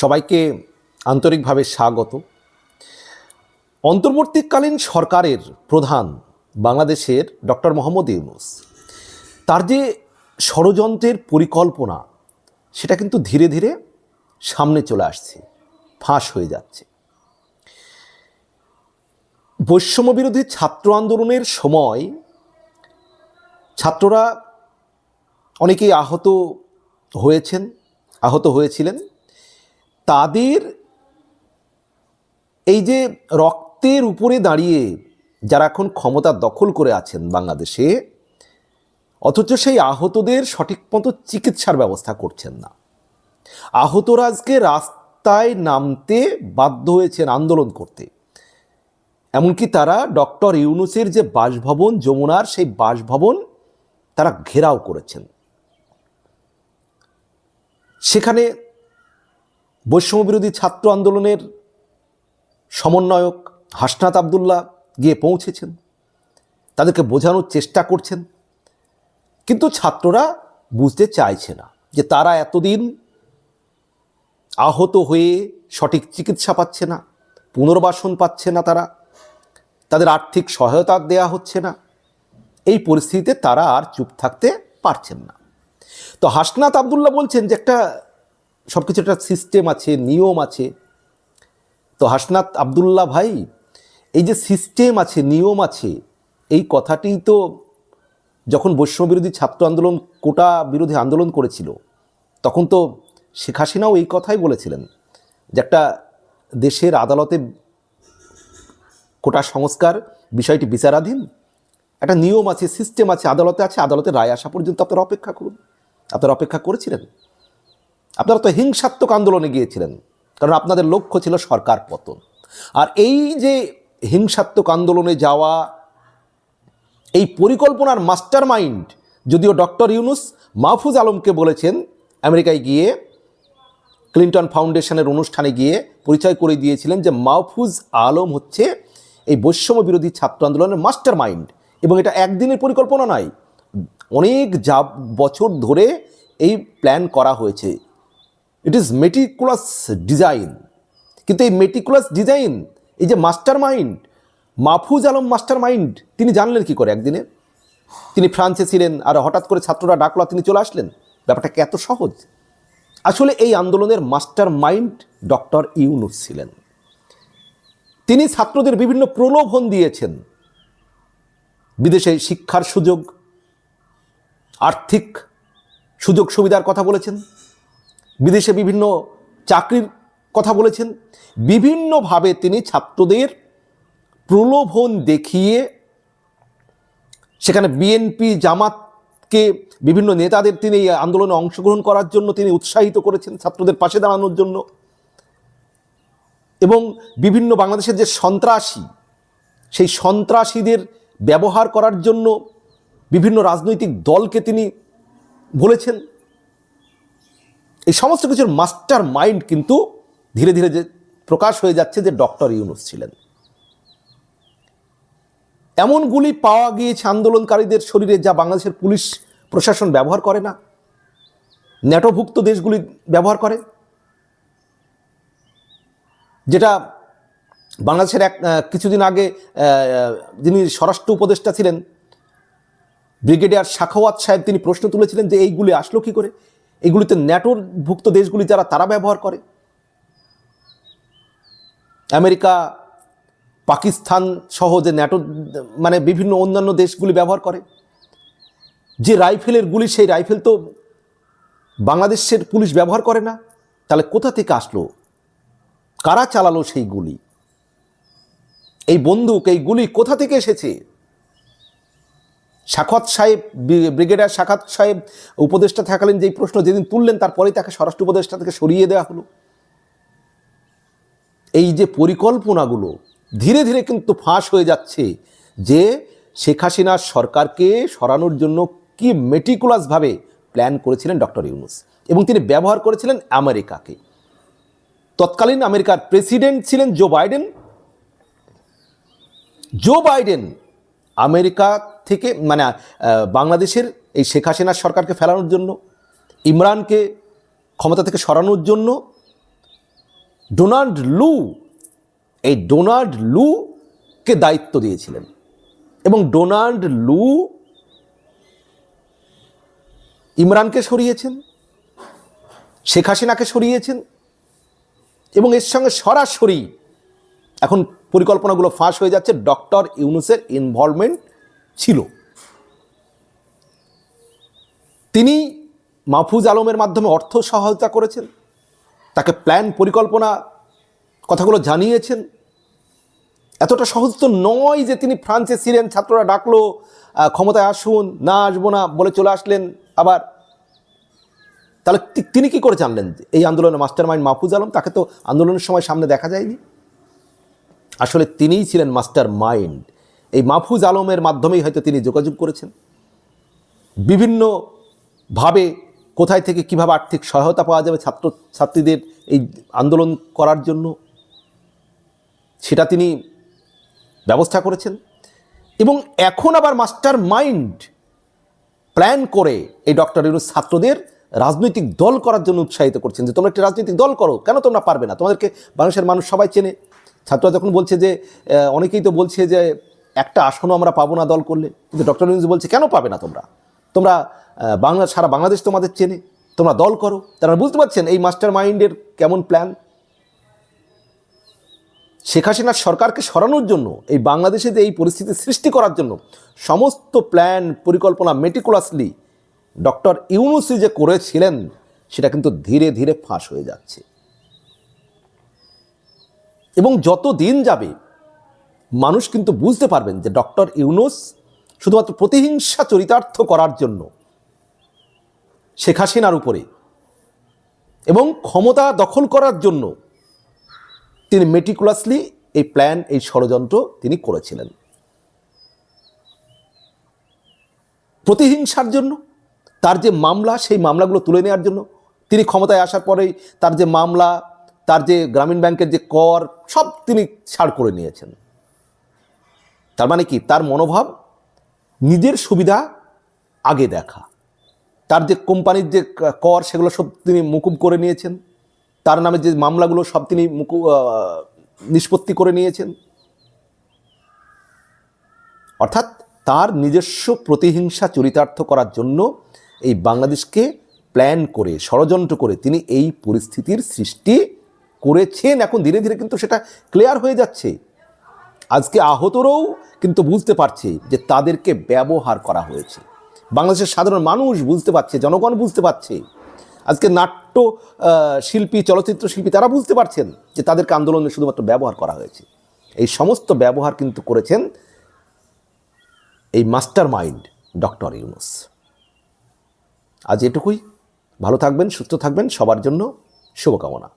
সবাইকে আন্তরিকভাবে স্বাগত। অন্তর্বর্তীকালীন সরকারের প্রধান বাংলাদেশের ডক্টর মোহাম্মদ ইউনুস, তার যে ষড়যন্ত্রের পরিকল্পনা, সেটা কিন্তু ধীরে ধীরে সামনে চলে আসছে, ফাঁস হয়ে যাচ্ছে। বৈষম্য বিরোধী ছাত্র আন্দোলনের সময় ছাত্ররা অনেকেই আহত হয়েছেন, আহত হয়েছিলেন। তাদের এই যে রক্তের উপরে দাঁড়িয়ে যারা এখন ক্ষমতা দখল করে আছেন বাংলাদেশে, অথচ সেই আহতদের সঠিক মতো চিকিৎসার ব্যবস্থা করছেন না। আহতরা আজকে রাস্তায় নামতে বাধ্য হয়েছেন আন্দোলন করতে। এমনকি তারা ডক্টর ইউনুসের যে বাসভবন, যমুনার সেই বাসভবন তারা ঘেরাও করেছেন। সেখানে বৈষম্য বিরোধী ছাত্র আন্দোলনের সমন্বয়ক হাসনাত আবদুল্লাহ গিয়ে পৌঁছেছেন। তাদেরকে বোঝানোর চেষ্টা করছেন। কিন্তু ছাত্ররা বুঝতে চাইছে না যে তারা এতদিন আহত হয়ে সঠিক চিকিৎসা পাচ্ছে না, পুনর্বাসন পাচ্ছে না তারা, তাদের আর্থিক সহায়তা দেয়া হচ্ছে না। এই পরিস্থিতিতে তারা আর চুপ থাকতে পারছেন না। তো হাসনাত আবদুল্লাহ বলছেন যে একটা সব কিছু একটা সিস্টেম আছে, নিয়ম আছে। তো হাসনাত আবদুল্লাহ ভাই, এই যে সিস্টেম আছে, নিয়ম আছে, এই কথাটি তো যখন বৈষম্য বিরোধী ছাত্র আন্দোলন, কোটা বিরোধী আন্দোলন করেছিল, তখন তো শেখ হাসিনাও এই কথাই বলেছিলেন যে একটা দেশের আদালতে কোটা সংস্কার, বিষয়টি বিচারাধীন, একটা নিয়ম আছে সিস্টেম আছে, আদালতে আছে, আদালতে রায় আসা পর্যন্ত আপনারা অপেক্ষা করুন। আপনারা অপেক্ষা করেছিলেন। আপনারা তো হিংসাত্মক আন্দোলনে গিয়েছিলেন, কারণ আপনাদের লক্ষ্য ছিল সরকার পতন। আর এই যে হিংসাত্মক আন্দোলনে যাওয়া, এই পরিকল্পনার মাস্টার মাইন্ড যদিও ডক্টর ইউনুস মাহফুজ আলমকে বলেছেন, আমেরিকায় গিয়ে, ক্লিন্টন ফাউন্ডেশনের অনুষ্ঠানে গিয়ে পরিচয় করে দিয়েছিলেন যে মাহফুজ আলম হচ্ছে এই বৈষম্য বিরোধী ছাত্র আন্দোলনের মাস্টার মাইন্ড এবং এটা একদিনের পরিকল্পনা নয়, অনেক যা বছর ধরে এই প্ল্যান করা হয়েছে। ইট ইজ মেটিকুলাস ডিজাইন কিন্তু এই মেটিকুলাস ডিজাইন এই যে master mind Mahfuz Alam master mind তিনি জানলেন কি করে একদিনে? তিনি ফ্রান্সে ছিলেন আর হঠাৎ করে ছাত্ররা ডাকলা, তিনি চলে আসলেন। ব্যাপারটা কি এত সহজ? আসলে এই আন্দোলনের মাস্টার মাইন্ড ডক্টর ইউনুস ছিলেন। তিনি ছাত্রদের বিভিন্ন প্রলোভন দিয়েছেন। বিদেশে শিক্ষার সুযোগ, আর্থিক সুযোগ সুবিধার কথা বলেছেন। বিদেশে বিভিন্ন চাকরির কথা বলেছেন। বিভিন্নভাবে তিনি ছাত্রদের প্রলোভন দেখিয়ে সেখানে বিএনপি জামাতকে বিভিন্ন নেতাদের তিনি এই আন্দোলনে অংশগ্রহণ করার জন্য তিনি উৎসাহিত করেছেন ছাত্রদের পাশে দাঁড়ানোর জন্য। এবং বিভিন্ন বাংলাদেশের যে সন্ত্রাসী, সেই সন্ত্রাসীদের ব্যবহার করার জন্য বিভিন্ন রাজনৈতিক দলকে তিনি বলেছেন। এই সমস্ত কিছুর মাস্টার মাইন্ড কিন্তু ধীরে ধীরে যে প্রকাশ হয়ে যাচ্ছে যে ডক্টর ইউনুস ছিলেন। এমন গুলি পাওয়া গিয়েছে আন্দোলনকারীদের শরীরে যা বাংলাদেশের পুলিশ প্রশাসন ব্যবহার করে না। ন্যাটোভুক্ত দেশগুলি ব্যবহার করে। যেটা বাংলাদেশের এক কিছুদিন আগে যিনি স্বরাষ্ট্র উপদেষ্টা ছিলেন, ব্রিগেডিয়ার শাখাওয়াত সাহেব, তিনি প্রশ্ন তুলেছিলেন যে এইগুলি আসলো কি করে? এগুলিতে ন্যাটোর ভুক্ত দেশগুলি যারা, তারা ব্যবহার করে। আমেরিকা, পাকিস্তান সহ যে ন্যাটো মানে বিভিন্ন অন্যান্য দেশগুলি ব্যবহার করে। যে রাইফেলের গুলি, সেই রাইফেল তো বাংলাদেশের পুলিশ ব্যবহার করে না। তাহলে কোথা থেকে আসলো? কারা চালালো সেই গুলি? এই বন্দুক, এই গুলি কোথা থেকে এসেছে? শাখত সাহেব ব্রিগেডিয়ার শাখাত সাহেব উপদেষ্টা থাকালীন যেই প্রশ্ন যেদিন তুললেন, তারপরেই তাকে স্বরাষ্ট্র উপদেষ্টা থেকে সরিয়ে দেওয়া হলো। এই যে পরিকল্পনাগুলো ধীরে ধীরে কিন্তু ফাঁস হয়ে যাচ্ছে যে শেখ হাসিনার সরকারকে সরানোর জন্য কি মেটিকুলাসভাবে প্ল্যান করেছিলেন ডক্টর ইউনুস এবং তিনি ব্যবহার করেছিলেন আমেরিকাকে। তৎকালীন আমেরিকার প্রেসিডেন্ট ছিলেন Joe Biden. Joe Biden America থেকে মানে বাংলাদেশের এই শেখ হাসিনার সরকারকে ফেলানোর জন্য, ইমরানকে ক্ষমতা থেকে সরানোর জন্য ডোনাল্ড লু, এই ডোনাল্ড লুকে দায়িত্ব দিয়েছিলেন। এবং ডোনাল্ড লু ইমরানকে সরিয়েছেন, শেখ হাসিনাকে সরিয়েছেন, এবং এর সঙ্গে সরাসরি এখন পরিকল্পনাগুলো ফাঁস হয়ে যাচ্ছে, ডক্টর ইউনুসের ইনভলভমেন্ট ছিল। তিনি মাহফুজ আলমের মাধ্যমে অর্থ সহায়তা করেছেন, তাকে প্ল্যান পরিকল্পনা কথাগুলো জানিয়েছেন। এতটা সহজ তো নয় যে তিনি ফ্রান্সে ছিলেন ছাত্ররা ডাকলো ক্ষমতায় আসুন, না আসব না বলে চলে আসলেন আবার। তাহলে তিনি কি করে জানলেন এই আন্দোলনের মাস্টার মাইন্ড মাহফুজ আলম? তাকে তো আন্দোলনের সময় সামনে দেখা যায়নি। আসলে তিনিই ছিলেন মাস্টার মাইন্ড। এই মাহফুজ আলমের মাধ্যমেই হয়তো তিনি যোগাযোগ করেছেন। বিভিন্নভাবে কোথায় থেকে কীভাবে আর্থিক সহায়তা পাওয়া যাবে ছাত্র ছাত্রীদের এই আন্দোলন করার জন্য, সেটা তিনি ব্যবস্থা করেছেন। এবং এখন আবার মাস্টার মাইন্ড প্ল্যান করে এই ডক্টর ইউনুস ছাত্রদের রাজনৈতিক দল করার জন্য উৎসাহিত করছেন যে, তোমরা একটি রাজনৈতিক দল করো। কেন তোমরা পারবে না? তোমাদেরকে মানুষের মানুষ সবাই চেনে। ছাত্ররা যখন বলছে যে অনেকেই তো বলছে যে, একটা আসনও আমরা পাবো না দল করলে। কিন্তু ডক্টর ইউনুস বলছে, কেন পাবে না তোমরা? তোমরা বাংলা, সারা বাংলাদেশ তোমাদের চেনে। তোমরা দল করো। তারা বুঝতে পারছেন এই মাস্টার মাইন্ডের কেমন প্ল্যান? শেখ হাসিনার সরকারকে সরানোর জন্য, এই বাংলাদেশে যে এই পরিস্থিতি সৃষ্টি করার জন্য সমস্ত প্ল্যান, পরিকল্পনা মেটিকুলাসলি ডক্টর ইউনুসি যে করেছিলেন, সেটা কিন্তু ধীরে ধীরে ফাঁস হয়ে যাচ্ছে। এবং যত দিন যাবে, মানুষ কিন্তু বুঝতে পারবেন যে ডক্টর ইউনুস শুধুমাত্র প্রতিহিংসা চরিতার্থ করার জন্য শেখ হাসিনার উপরে এবং ক্ষমতা দখল করার জন্য তিনি মেটিকুলাসলি এই প্ল্যান এই ষড়যন্ত্র তিনি করেছিলেন। প্রতিহিংসার জন্য, তার যে মামলা, সেই মামলাগুলো তুলে নেওয়ার জন্য, তিনি ক্ষমতায় আসার পরেই তার যে মামলা তার যে গ্রামীণ ব্যাংকের যে কর, সব তিনি ছাড় করে নিয়েছেন। তার মানে কি? তার মনোভাব, নিজের সুবিধা আগে দেখা। তার যে কোম্পানির যে কর, সেগুলো সব তিনি মুকুব করে নিয়েছেন। তার নামে যে মামলাগুলো সব তিনি মুকু নিষ্পত্তি করে নিয়েছেন। অর্থাৎ তার নিজস্ব প্রতিহিংসা চরিতার্থ করার জন্য এই বাংলাদেশকে প্ল্যান করে, ষড়যন্ত্র করে তিনি এই পরিস্থিতির সৃষ্টি করেছেন, এখন ধীরে ধীরে কিন্তু সেটা ক্লিয়ার হয়ে যাচ্ছে। আজকে আহতরাও কিন্তু বুঝতে পারছে যে তাদেরকে ব্যবহার করা হয়েছে। বাংলাদেশের সাধারণ মানুষ বুঝতে পারছে, জনগণ বুঝতে পারছে। আজকে নাট্য শিল্পী, চলচ্চিত্র শিল্পী তারা বুঝতে পারছেন যে তাদেরকে আন্দোলনে শুধুমাত্র ব্যবহার করা হয়েছে। এই সমস্ত ব্যবহার কিন্তু করেছেন এই মাস্টার মাইন্ড ডক্টর ইউনুস। আজ এটুকুই। ভালো থাকবেন, সুস্থ থাকবেন। সবার জন্য শুভকামনা।